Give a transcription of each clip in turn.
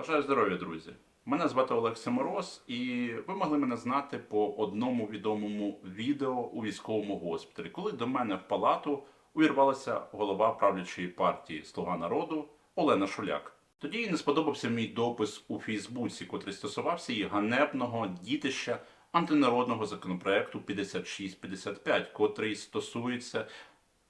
Бажаю здоров'я, друзі! Мене звати Олег Семороз, і ви могли мене знати по одному відомому відео у військовому госпіталі, коли до мене в палату увірвалася голова правлячої партії Слуга народу Олена Шуляк. Тоді їй не сподобався мій допис у Фейсбуці, котрий стосувався її ганебного дітища антинародного законопроекту 5655, котрий стосується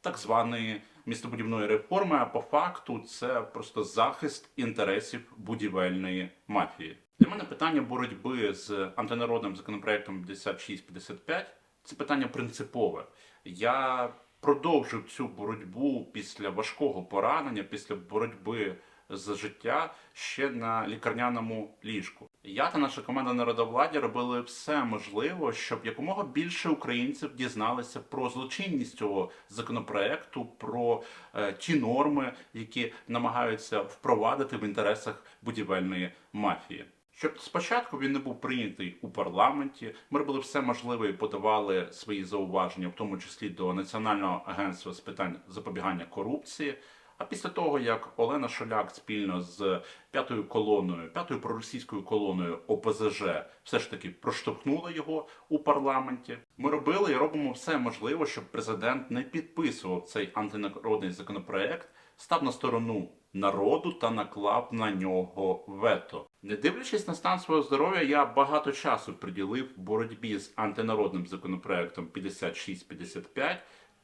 так званої містобудівної реформи, а по факту це просто захист інтересів будівельної мафії. Для мене питання боротьби з антинародним законопроектом 5655 це питання принципове. Я продовжив цю боротьбу після важкого поранення, після боротьби за життя ще на лікарняному ліжку. Я та наша команда народовладдя робили все можливе, щоб якомога більше українців дізналися про злочинність цього законопроекту, про е, ті норми, які намагаються впровадити в інтересах будівельної мафії. Щоб спочатку він не був прийнятий у парламенті, ми робили все можливе і подавали свої зауваження, в тому числі до Національного агентства з питань запобігання корупції. А після того, як Олена Шоляк спільно з п'ятою колоною, п'ятою проросійською колоною ОПЗЖ все ж таки проштовхнула його у парламенті, ми робили і робимо все можливе, щоб президент не підписував цей антинародний законопроект, став на сторону народу та наклав на нього вето. Не дивлячись на стан свого здоров'я, я багато часу приділив боротьбі з антинародним законопроектом 5655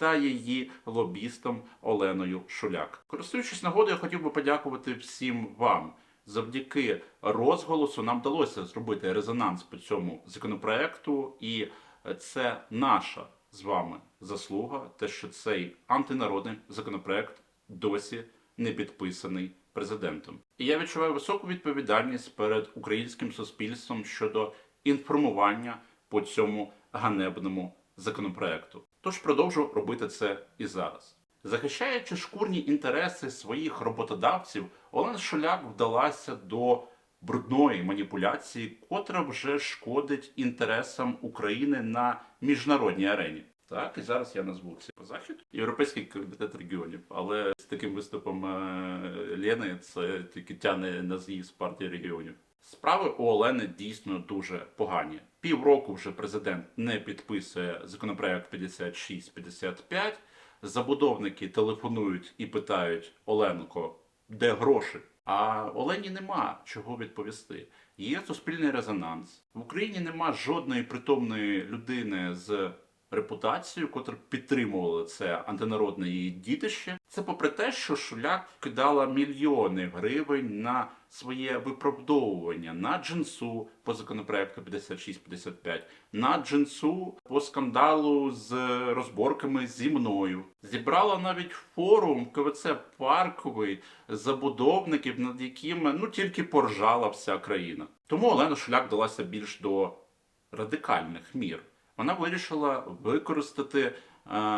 та її лобістом Оленою Шуляк. Користуючись нагодою, я хотів би подякувати всім вам. Завдяки розголосу нам вдалося зробити резонанс по цьому законопроекту, і це наша з вами заслуга, те, що цей антинародний законопроект досі не підписаний президентом. І я відчуваю високу відповідальність перед українським суспільством щодо інформування по цьому ганебному законопроекту. Тож продовжу робити це і зараз. Захищаючи шкурні інтереси своїх роботодавців, Олена Шуляк вдалася до брудної маніпуляції, котра вже шкодить інтересам України на міжнародній арені. Так, і зараз я назву по захід. Європейський комітет регіонів, але з таким виступом е, Лени це тільки тяне на з'їзд партії регіонів. Справи у Олени дійсно дуже погані. Півроку вже президент не підписує законопроект 5655. Забудовники телефонують і питають Оленко, де гроші? А Олені нема чого відповісти. Є суспільний резонанс. В Україні нема жодної притомної людини з репутацією, котра підтримувала це антинародне її дітище. Це попри те, що Шуляк вкидала мільйони гривень на своє виправдовування на джинсу по законопроекту 5655, на джинсу по скандалу з розборками зі мною. Зібрала навіть форум КВЦ парковий забудовників, над якими ну тільки поржала вся країна. Тому Олена Шуляк далася більш до радикальних мір. Вона вирішила використати е,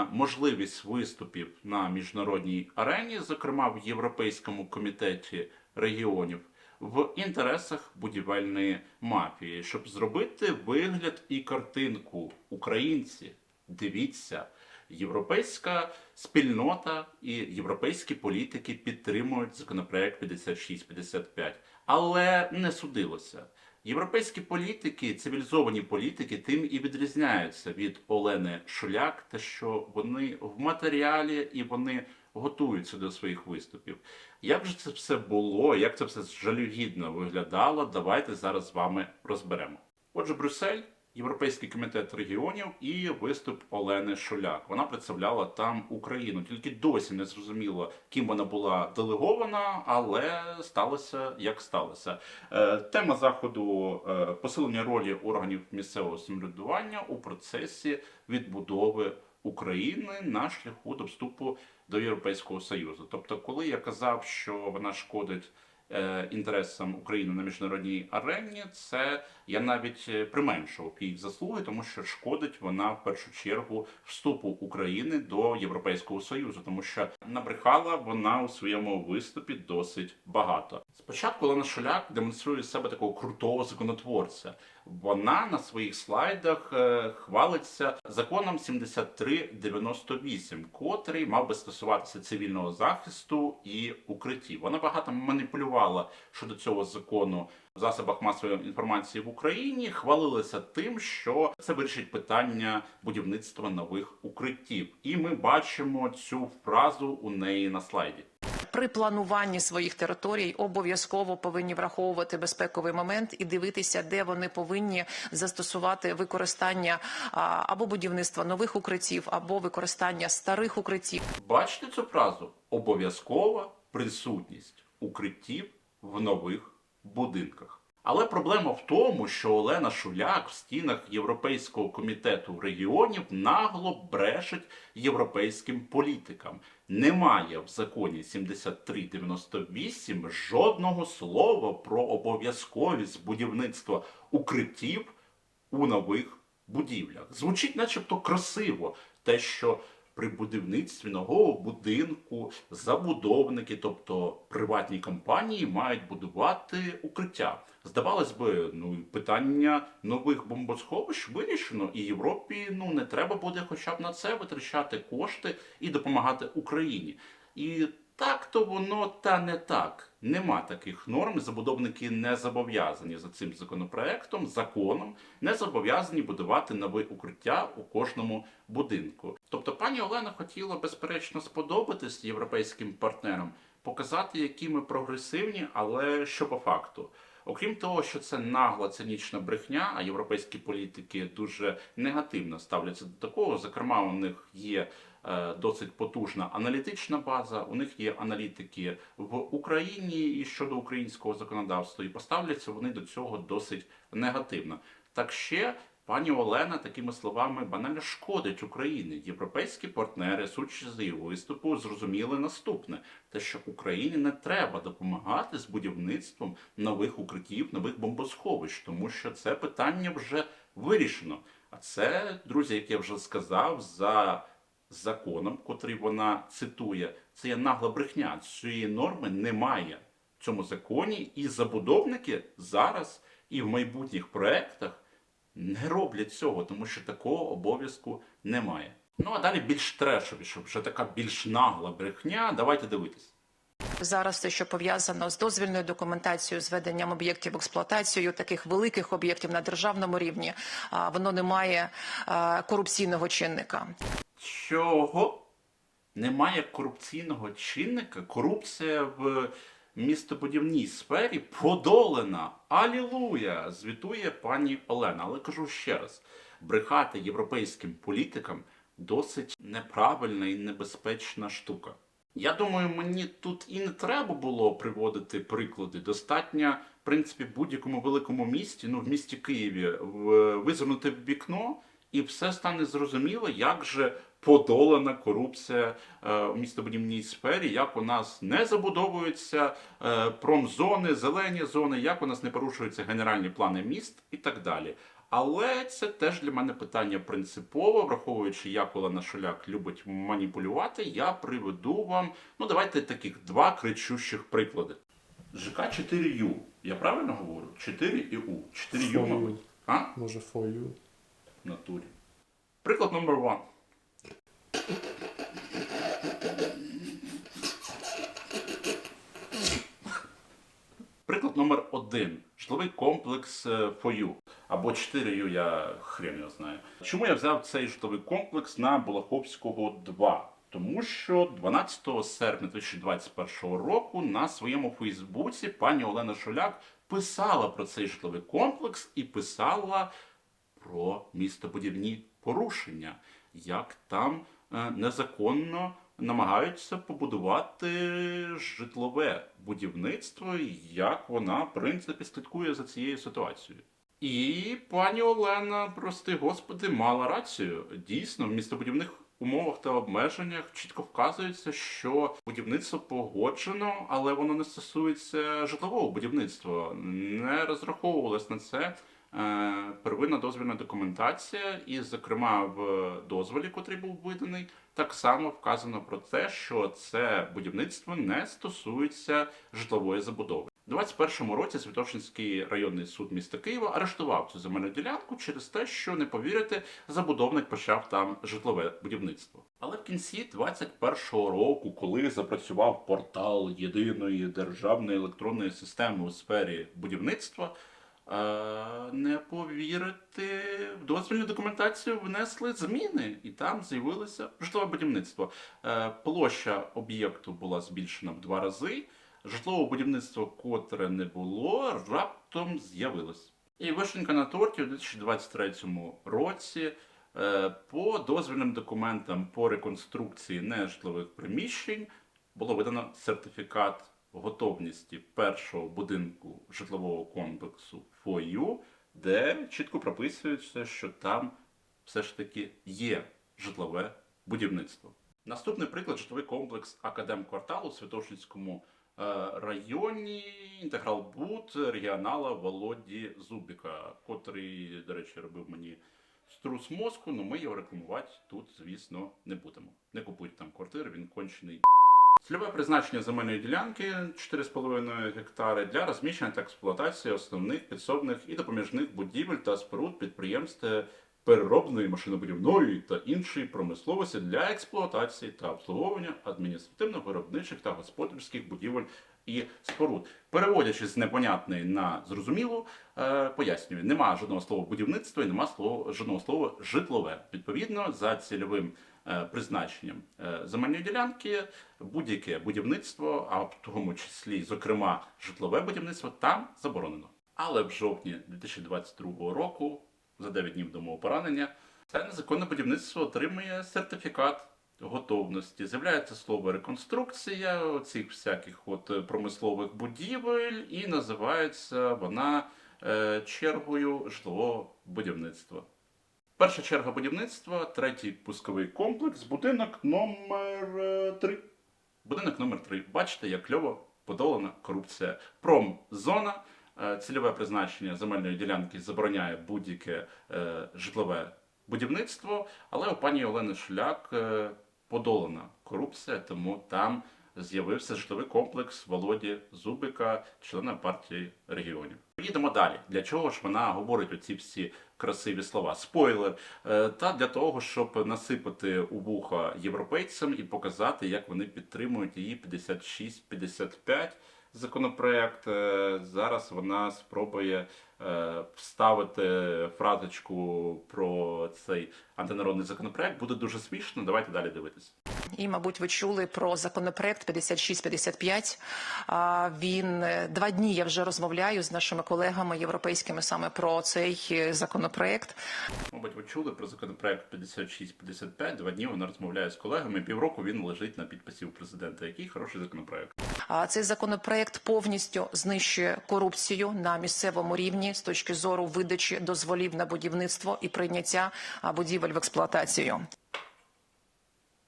можливість виступів на міжнародній арені, зокрема в Європейському комітеті регіонів, в інтересах будівельної мафії, щоб зробити вигляд і картинку українці. Дивіться, європейська спільнота і європейські політики підтримують законопроект 5655, але не судилося. Європейські політики, цивілізовані політики, тим і відрізняються від Олени Шуляк, те, що вони в матеріалі і вони готуються до своїх виступів. Як же це все було, як це все жалюгідно виглядало, давайте зараз з вами розберемо. Отже, Брюссель, Європейський комітет регіонів і виступ Олени Шуляк. Вона представляла там Україну. Тільки досі не зрозуміло, ким вона була делегована, але сталося як сталося. Е, Тема заходу е, посилення ролі органів місцевого самоврядування у процесі відбудови України на шляху до вступу до Європейського Союзу. Тобто, коли я казав, що вона шкодить е, інтересам України на міжнародній арені, це я навіть е, применшував її заслуги, тому що шкодить вона в першу чергу вступу України до Європейського Союзу, тому що набрехала вона у своєму виступі досить багато. Спочатку Олена Шуляк демонструє себе такого крутого законотворця. Вона на своїх слайдах е, хвалиться законом 7398, котрий мав би стосуватися цивільного захисту і укриттів. Вона багато маніпулювала щодо цього закону в засобах масової інформації в Україні, хвалилися тим, що це вирішить питання будівництва нових укриттів. І ми бачимо цю фразу у неї на слайді. При плануванні своїх територій обов'язково повинні враховувати безпековий момент і дивитися, де вони повинні застосувати використання або будівництва нових укриттів, або використання старих укриттів. Бачите цю фразу? Обов'язкова присутність укриттів в нових будинках. Але проблема в тому, що Олена Шуляк в стінах Європейського комітету регіонів нагло брешить європейським політикам. Немає в законі 7398 жодного слова про обов'язковість будівництва укриттів у нових будівлях. Звучить, начебто, красиво, те, що при будівництві нового будинку забудовники, тобто приватні компанії, мають будувати укриття. Здавалось би, ну питання нових бомбосховищ вирішено, і Європі ну не треба буде хоча б на це витрачати кошти і допомагати Україні. І так то воно та не так. Нема таких норм. Забудовники не зобов'язані за цим законопроектом, законом, не зобов'язані будувати нове укриття у кожному будинку. Тобто, пані Олена хотіла безперечно сподобатись європейським партнерам, показати, які ми прогресивні, але що по факту. Окрім того, що це нагла цинічна брехня, а європейські політики дуже негативно ставляться до такого. Зокрема, у них є досить потужна аналітична база. У них є аналітики в Україні і щодо українського законодавства, і поставляться вони до цього досить негативно. Так ще пані Олена такими словами банально шкодить Україні. Європейські партнери, судячи з її виступу, зрозуміли наступне: те, що Україні не треба допомагати з будівництвом нових укриттів, нових бомбосховищ, тому що це питання вже вирішено. А це, друзі, як я вже сказав, за законом, котрий вона цитує, це є нагла брехня. Цієї норми немає в цьому законі, і забудовники зараз і в майбутніх проектах не роблять цього, тому що такого обов'язку немає. Ну а далі більш трешовіше, вже така більш нагла брехня. Давайте дивитись. Зараз все, що пов'язано з дозвільною документацією, з веденням об'єктів в експлуатацію, таких великих об'єктів на державному рівні, воно не має корупційного чинника. Чого немає корупційного чинника? Корупція в містобудівній сфері подолана. Алілуя! Звітує пані Олена. Але кажу ще раз: брехати європейським політикам досить неправильна і небезпечна штука. Я думаю, мені тут і не треба було приводити приклади. Достатньо, в принципі, будь-якому великому місті, ну в місті Києві, визирнути в вікно, і все стане зрозуміло, як же подолана корупція е, у містобудівній сфері, як у нас не забудовуються е, промзони, зелені зони, як у нас не порушуються генеральні плани міст і так далі. Але це теж для мене питання принципове, враховуючи, як Олена Шуляк любить маніпулювати, я приведу вам, ну давайте таких два кричущих приклади. ЖК 4Ю. Я правильно говорю? 4 і У. 4Ю, мабуть. А? Може. В натурі. Приклад номер one. Приклад номер один. Житловий комплекс е, You. Або 4U, я хрен його знаю. Чому я взяв цей житловий комплекс на Болоховського 2? Тому що 12 серпня 2021 року на своєму Фейсбуці пані Олена Шуляк писала про цей житловий комплекс і писала про містобудівні порушення, як там незаконно намагаються побудувати житлове будівництво, як вона, в принципі, слідкує за цією ситуацією. І пані Олена, прости господи, мала рацію. Дійсно, в містобудівних умовах та обмеженнях чітко вказується, що будівництво погоджено, але воно не стосується житлового будівництва. Не розраховувалось на це е, первинна дозвільна документація, і, зокрема, в дозволі, котрий був виданий, так само вказано про те, що це будівництво не стосується житлової забудови. У 21-му році Святошинський районний суд міста Києва арештував цю земельну ділянку через те, що не повірите, забудовник почав там житлове будівництво. Але в кінці 21-го року, коли запрацював портал єдиної державної електронної системи у сфері будівництва, е, не повірити, в дозвільну документацію внесли зміни, і там з'явилося житлове будівництво. Е, Площа об'єкту була збільшена в два рази. Житлове будівництво, котре не було, раптом з'явилось. І вишенька на торті у 2023 році е, по дозвільним документам по реконструкції нежитлових приміщень було видано сертифікат готовності першого будинку житлового комплексу ФОЮ, де чітко прописується, що там все ж таки є житлове будівництво. Наступний приклад житловий комплекс Академквартал у Святошинському е, районі інтеграл Буд регіонала Володі Зубіка, котрий, до речі, робив мені струс мозку, але ми його рекламувати тут, звісно, не будемо. Не купуйте там квартири, він кончений. Цільове призначення земельної ділянки 4,5 гектари для розміщення та експлуатації основних підсобних і допоміжних будівель та споруд підприємств переробної машинобудівної та іншої промисловості для експлуатації та обслуговування адміністративно-виробничих та господарських будівель і споруд. Переводячи з непонятної на зрозумілу, е, пояснюю, нема жодного слова будівництво і нема слова, жодного слова житлове. Відповідно, за цільовим призначенням е, земельної ділянки, будь-яке будівництво, а в тому числі, зокрема, житлове будівництво, там заборонено. Але в жовтні 2022 року, за 9 днів до мого поранення, це незаконне будівництво отримує сертифікат готовності. З'являється слово реконструкція цих всяких от е, промислових будівель, і називається вона е, чергою житлового будівництва. Перша черга будівництва, третій пусковий комплекс, будинок номер 3. Будинок номер 3. Бачите, як кльово подолана корупція. Промзона, е, цільове призначення земельної ділянки забороняє будь-яке е, житлове будівництво, але у пані Олени Шляк е, подолана корупція, тому там з'явився житловий комплекс Володі Зубика, члена партії регіонів. Їдемо далі. Для чого ж вона говорить оці всі красиві слова? Спойлер. Е, Та для того, щоб насипати у вуха європейцям і показати, як вони підтримують її 56-55 законопроект. Е, Зараз вона спробує е, вставити фразочку про цей антинародний законопроект. Буде дуже смішно. Давайте далі дивитися. І, мабуть, ви чули про законопроект 5655. А, Він е, два дні я вже розмовляю з нашими колегами європейськими саме про цей е, законопроект. Мабуть, ви чули про законопроект 56-55. Два дні вона розмовляє з колегами. Півроку він лежить на підписі у президента. Який хороший законопроект. А Цей законопроект повністю знищує корупцію на місцевому рівні з точки зору видачі дозволів на будівництво і прийняття будівель в експлуатацію.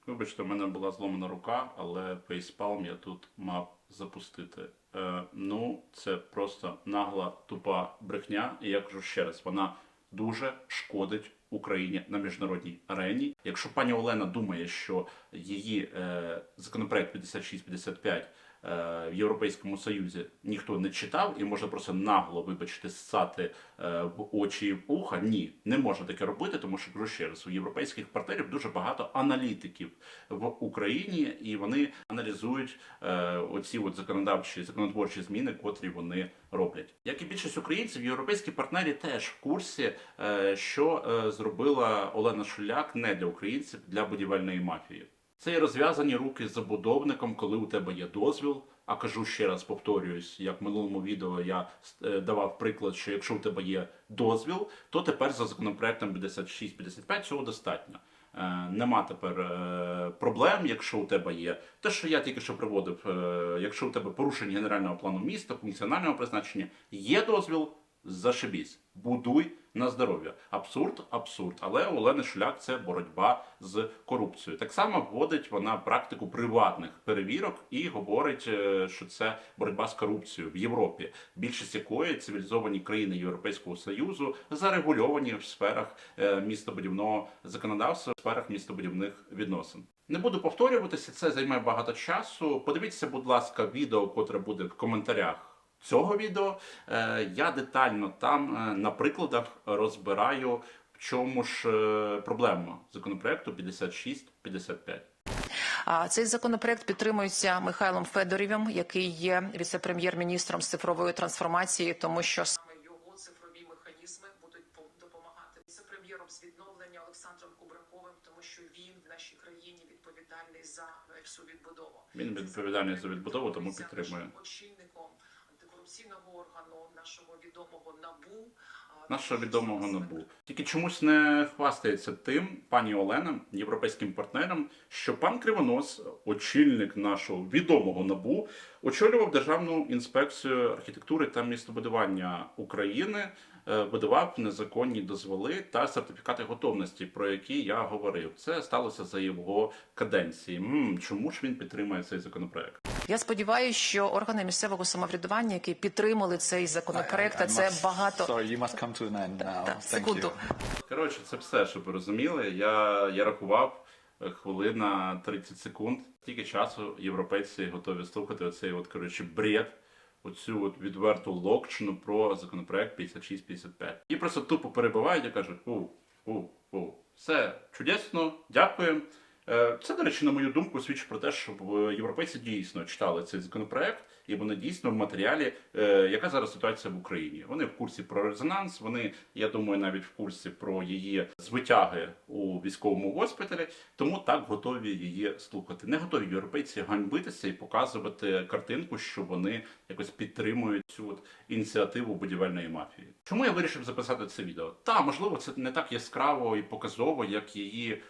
Вибачте, у мене була зломана рука, але фейспалм я тут мав запустити. Е, ну, це просто нагла, тупа брехня. І я кажу ще раз, вона дуже шкодить Україні на міжнародній арені. Якщо пані Олена думає, що її е, законопроект 56-55 е, в Європейському Союзі ніхто не читав і може просто нагло, вибачте, ссати е, в очі і в уха. Ні, не можна таке робити, тому що кажу ще раз, у європейських партнерів дуже багато аналітиків в Україні, і вони аналізують е, оці от законодавчі законотворчі зміни, котрі вони роблять. Як і більшість українців, європейські партнери теж в курсі, е, що е, зробила Олена Шуляк не для українців, для будівельної мафії. Це і розв'язані руки з забудовником, коли у тебе є дозвіл. А кажу ще раз, повторююсь, як в минулому відео я е, давав приклад, що якщо у тебе є дозвіл, то тепер за законопроектом 56-55 цього достатньо. Е, Нема тепер е, проблем, якщо у тебе є те, що я тільки що приводив, е, якщо у тебе порушення генерального плану міста, функціонального призначення, є дозвіл, зашибісь, будуй на здоров'я. Абсурд, абсурд. Але Олени Шуляк це боротьба з корупцією. Так само вводить вона практику приватних перевірок і говорить, е, що це боротьба з корупцією в Європі, більшість якої цивілізовані країни Європейського союзу зарегульовані в сферах е, містобудівного законодавства, в сферах містобудівних відносин. Не буду повторюватися, це займе багато часу. Подивіться, будь ласка, відео, котре буде в коментарях цього відео. Е, Я детально там е, на прикладах розбираю В чому ж е, проблема законопроекту 5655? А Цей законопроект підтримується Михайлом Федорівим, який є віце-прем'єр-міністром з цифрової трансформації, тому що саме його цифрові механізми будуть по- допомагати віце-прем'єром з відновлення Олександром Кубраковим, тому що він в нашій країні відповідальний за всю відбудову. Він відповідальний за відбудову, тому підтримує. Очільником антикорупційного органу нашого відомого набу. Нашого відомого набу. Тільки чомусь не хвастається тим, пані Олена, європейським партнерам, що пан Кривонос, очільник нашого відомого набу, очолював Державну інспекцію архітектури та містобудування України, видавав незаконні дозволи та сертифікати готовності, про які я говорив. Це сталося за його каденції. М, чому ж він підтримує цей законопроект? Я сподіваюся, що органи місцевого самоврядування, які підтримали цей законопроект, це must- багато Sorry, you must come to an end now. Thank секунду. you. Коротше, це все, щоб ви розуміли. Я, я рахував е, хвилина 30 секунд. Тільки часу європейці готові слухати оцей от, коротше, бред, оцю от відверту локчину про законопроект 5655. І просто тупо перебивають і кажуть: у, у, у, все чудесно, дякую. Е, Це, до речі, на мою думку, свідчить про те, що е, європейці дійсно читали цей законопроект, і вони дійсно в матеріалі, е, яка зараз ситуація в Україні. Вони в курсі про резонанс. Вони, я думаю, навіть в курсі про її звитяги у військовому госпіталі, тому так готові її слухати. Не готові європейці ганьбитися і показувати картинку, що вони якось підтримують цю от ініціативу будівельної мафії. Чому я вирішив записати це відео? Та можливо, це не так яскраво і показово, як її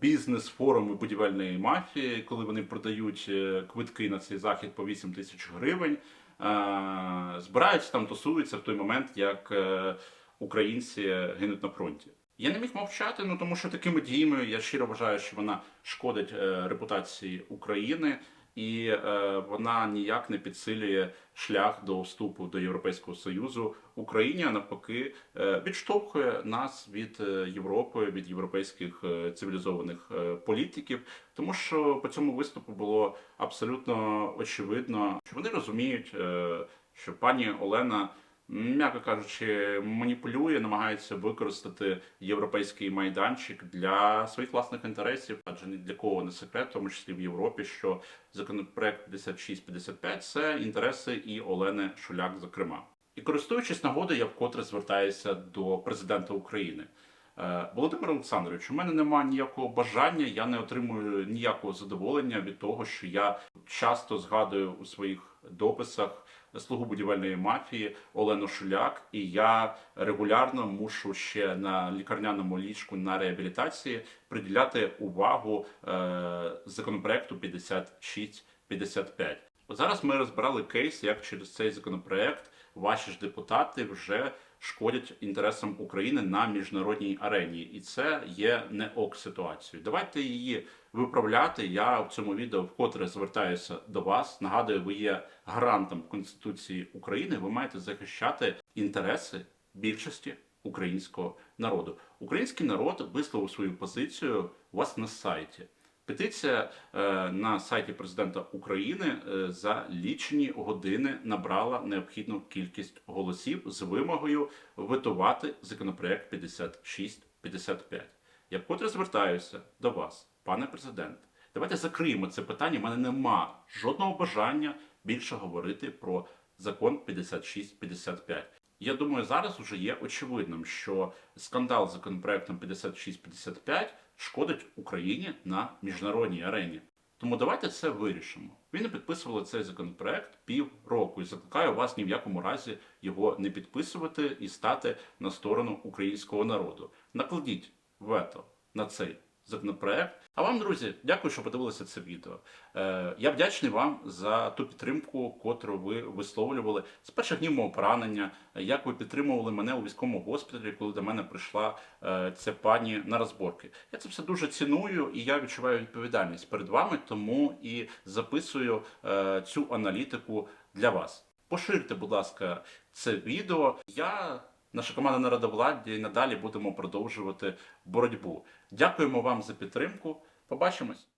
бізнес-форуми будівельної мафії, коли вони продають е, квитки на цей захід по 8 тисяч гривень, е, збираються там, тусуються в той момент, як е, українці гинуть на фронті. Я не міг мовчати, ну тому що такими діями я щиро вважаю, що вона шкодить е, репутації України. І е, вона ніяк не підсилює шлях до вступу до Європейського Союзу Україні, а навпаки, е, відштовхує нас від е, Європи, від європейських е, цивілізованих е, політиків, тому що по цьому виступу було абсолютно очевидно, що вони розуміють, е, що пані Олена. М'яко кажучи, маніпулює, намагається використати європейський майданчик для своїх власних інтересів, адже ні для кого не секрет, в тому числі в Європі, що законопроект 5655 – це інтереси і Олени Шуляк, зокрема. І користуючись нагодою, я вкотре звертаюся до президента України. Е, Володимир Олександрович, у мене немає ніякого бажання, я не отримую ніякого задоволення від того, що я часто згадую у своїх дописах слугу будівельної мафії Олену Шуляк, і я регулярно мушу ще на лікарняному ліжку на реабілітації приділяти увагу е, законопроекту 5655. От зараз ми розбирали кейс, як через цей законопроект ваші ж депутати вже шкодять інтересам України на міжнародній арені, і це є не ок ситуацією. Давайте її виправляти. Я в цьому відео вкотре звертаюся до вас. Нагадую, ви є гарантом Конституції України. Ви маєте захищати інтереси більшості українського народу. Український народ висловив свою позицію у вас на сайті. Петиція е, на сайті президента України е, за лічені години набрала необхідну кількість голосів з вимогою витувати законопроект 5655. Я вкотре звертаюся до вас, пане президент. Давайте закриємо це питання. У мене нема жодного бажання більше говорити про закон 5655. Я думаю, зараз вже є очевидним, що скандал з законопроектом 5655 шкодить Україні на міжнародній арені. Тому давайте це вирішимо. Ви не підписували цей законопроект півроку і закликаю вас ні в якому разі його не підписувати і стати на сторону українського народу. Накладіть вето на цей законопроект. А вам, друзі, дякую, що подивилися це відео. Е, я вдячний вам за ту підтримку, котру ви висловлювали з перших днів мого поранення, як ви підтримували мене у військовому госпіталі, коли до мене прийшла е, ця пані на розборки. Я це все дуже ціную і я відчуваю відповідальність перед вами, тому і записую е, цю аналітику для вас. Поширте, будь ласка, це відео. Я Наша команда народовладдя і надалі будемо продовжувати боротьбу. Дякуємо вам за підтримку. Побачимось.